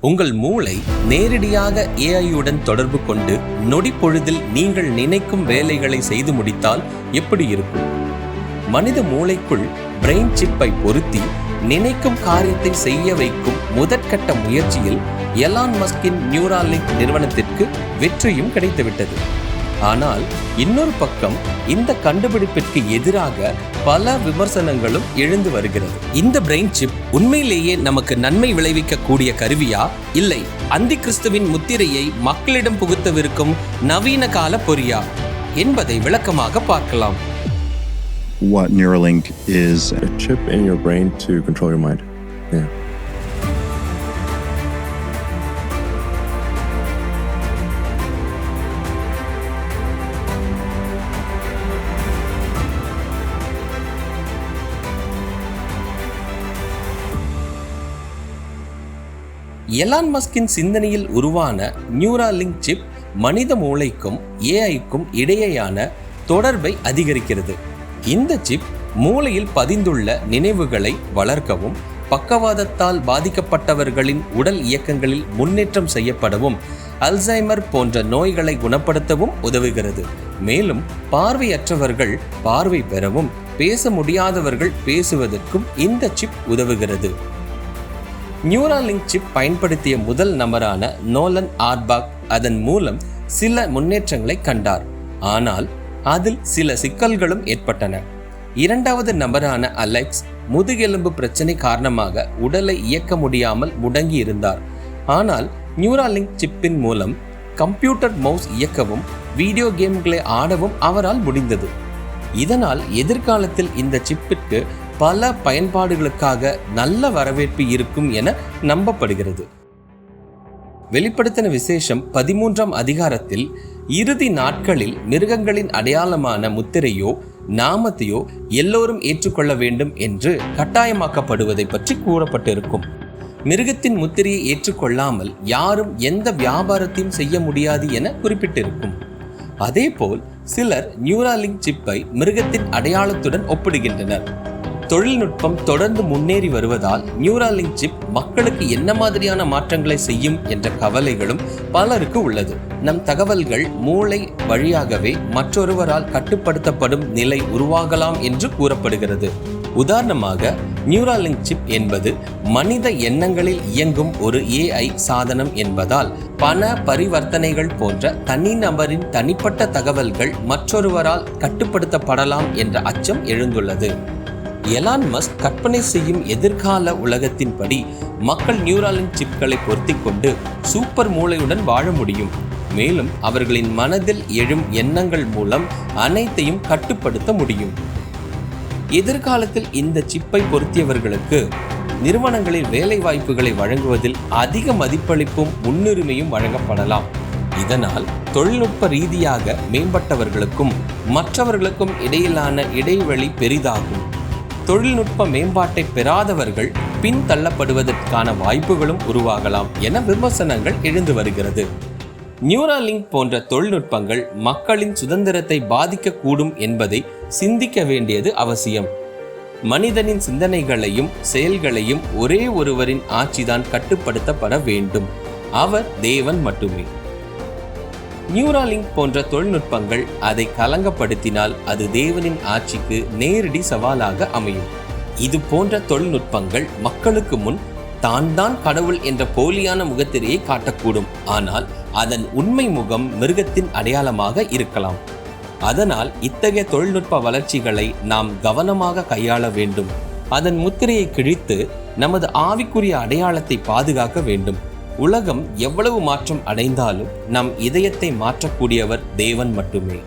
உங்கள் மூளை நேரடியாக ஏஐயுடன் தொடர்பு கொண்டு நொடி பொழுதில் நீங்கள் நினைக்கும் வேலைகளை செய்து முடித்தால் எப்படி இருக்கும்? மனித மூளைக்குள் பிரெயின் சிப்பை பொருத்தி நினைக்கும் காரியத்தை செய்ய வைக்கும் முதற்கட்ட முயற்சியில் எலான் மஸ்கின் நியூராலிங்க் நிறுவனத்திற்கு வெற்றியும் கிடைத்துவிட்டது. ஆனால் இன்னொரு பக்கம் இந்த கண்டுபிடிப்பிற்கு எதிராக பல விமர்சனங்களும் எழுந்து வருகிறது இந்த பிரெயின் சிப் உண்மையிலேயே நமக்கு நன்மை விளைவிக்கக்கூடிய கருவியா இல்லை அந்தி கிறிஸ்துவின் முத்திரையை மக்களிடம் புகுத்தவிருக்கும் நவீன கால பொறியா என்பதை விளக்கமாக பார்க்கலாம் what Neuralink is. a chip in your brain to control your mind. Yeah. Elon மஸ்கின் சிந்தனையில் உருவான நியூராலிங்க் சிப் மனித மூளைக்கும் ஏஐக்கும் இடையேயான தொடர்பை அதிகரிக்கிறது. இந்த சிப் மூளையில் பதிந்துள்ள நினைவுகளை வளர்க்கவும் பக்கவாதத்தால் பாதிக்கப்பட்டவர்களின் உடல் இயக்கங்களில் முன்னேற்றம் செய்யப்படவும் அல்சைமர் போன்ற நோய்களை குணப்படுத்தவும் உதவுகிறது. மேலும் பார்வையற்றவர்கள் பார்வை பெறவும் பேச முடியாதவர்கள் பேசுவதற்கும் இந்த சிப் உதவுகிறது. நியூராலிங்க் சிப் பயன்படுத்திய முதல் நபரான நோலன் ஆர்பாக் அதன் மூலம் சில முன்னேற்றங்களை கண்டார். ஆனால் அதில் சில சிக்கல்களும் ஏற்பட்டன. இரண்டாவது நபரான அலெக்ஸ் முதுகெலும்பு பிரச்சனை காரணமாக உடலை இயக்க முடியாமல் முடங்கி இருந்தார் ஆனால் நியூராலிங்க் சிப்பின் மூலம் கம்ப்யூட்டர் மவுஸ் இயக்கவும் வீடியோ கேம்களை ஆடவும் அவரால் முடிந்தது. இதனால் எதிர்காலத்தில் இந்த சிப்பிற்கு பல பயன்பாடுகளுக்காக நல்ல வரவேற்பு இருக்கும் என நம்பப்படுகிறது. வெளிப்படுத்தின விசேஷம் பதிமூன்றாம் அதிகாரத்தில் இறுதி நாட்களில் மிருகங்களின் அடையாளமான முத்திரையோ நாமத்தையோ எல்லோரும் ஏற்றுக்கொள்ள வேண்டும் என்று கட்டாயமாக்கப்படுவதை பற்றி கூறப்பட்டிருக்கும். மிருகத்தின் முத்திரையை ஏற்றுக்கொள்ளாமல் யாரும் எந்த வியாபாரத்தையும் செய்ய முடியாது என குறிப்பிட்டிருக்கும். அதேபோல் சிலர் நியூராலிங்க் சிப்பை மிருகத்தின் அடையாளத்துடன் ஒப்பிடுகின்றனர். தொழில்நுட்பம் தொடர்ந்து முன்னேறி வருவதால் நியூராலிங் சிப் மக்களுக்கு என்ன மாதிரியான மாற்றங்களை செய்யும் என்ற கவலைகளும் பலருக்கு உள்ளது. நம் தகவல்கள் மூளை வழியாகவே மற்றொருவரால் கட்டுப்படுத்தப்படும் நிலை உருவாகலாம் என்று கூறப்படுகிறது. உதாரணமாக நியூராலிங்க் சிப் என்பது மனித எண்ணங்களில் இயங்கும் ஒரு ஏஐ சாதனம் என்பதால் பண பரிவர்த்தனைகள் போன்ற தனிநபரின் தனிப்பட்ட தகவல்கள் மற்றொருவரால் கட்டுப்படுத்தப்படலாம் என்ற அச்சம் எழுந்துள்ளது. எலான் மஸ்க் கற்பனை செய்யும் எதிர்கால உலகத்தின்படி மக்கள் நியூராலின் சிப்களை பொருத்திக் கொண்டு சூப்பர் மூளையுடன் வாழ முடியும். மேலும் அவர்களின் மனதில் எழும் எண்ணங்கள் மூலம் அனைத்தையும் கட்டுப்படுத்த முடியும். எதிர்காலத்தில் இந்த சிப்பை பொருத்தியவர்களுக்கு நிறுவனங்களில் வேலை வாய்ப்புகளை வழங்குவதில் அதிக மதிப்பளிப்பும் முன்னுரிமையும் வழங்கப்படலாம். இதனால் தொழில்நுட்ப ரீதியாக மேம்பட்டவர்களுக்கும் மற்றவர்களுக்கும் இடையிலான இடைவெளி பெரிதாகும். தொழில்நுட்ப மேம்பாட்டை பெறாதவர்கள் பின்தள்ளப்படுவதற்கான வாய்ப்புகளும் உருவாகலாம் என விமர்சனங்கள் எழுந்து வருகிறது. நியூராலிங்க் போன்ற தொழில்நுட்பங்கள் மக்களின் சுதந்திரத்தை பாதிக்கக்கூடும் என்பதை சிந்திக்க வேண்டியது அவசியம். மனிதனின் சிந்தனைகளையும் செயல்களையும் ஒரே ஒருவரின் ஆட்சிதான் கட்டுப்படுத்தப்பட வேண்டும். அவர் தேவன் மட்டுமே. நியூராலிங்க் போன்ற தொழில்நுட்பங்கள் அதை கலங்கப்படுத்தினால் அது தேவனின் ஆட்சிக்கு நேரடி சவாலாக அமையும். இது போன்ற தொழில்நுட்பங்கள் மக்களுக்கு முன் தான் தான் கடவுள் என்ற போலியான முகத்திரையை காட்டக்கூடும். ஆனால் அதன் உண்மை முகம் மிருகத்தின் அடையாளமாக இருக்கலாம். அதனால் இத்தகைய தொழில்நுட்ப வளர்ச்சிகளை நாம் கவனமாக கையாள வேண்டும். அதன் முத்திரையை கிழித்து நமது ஆவிக்குரிய அடையாளத்தை பாதுகாக்க வேண்டும். உலகம் எவ்வளவு மாற்றம் அடைந்தாலும் நம் இதயத்தை மாற்றக்கூடியவர் தேவன் மட்டுமே.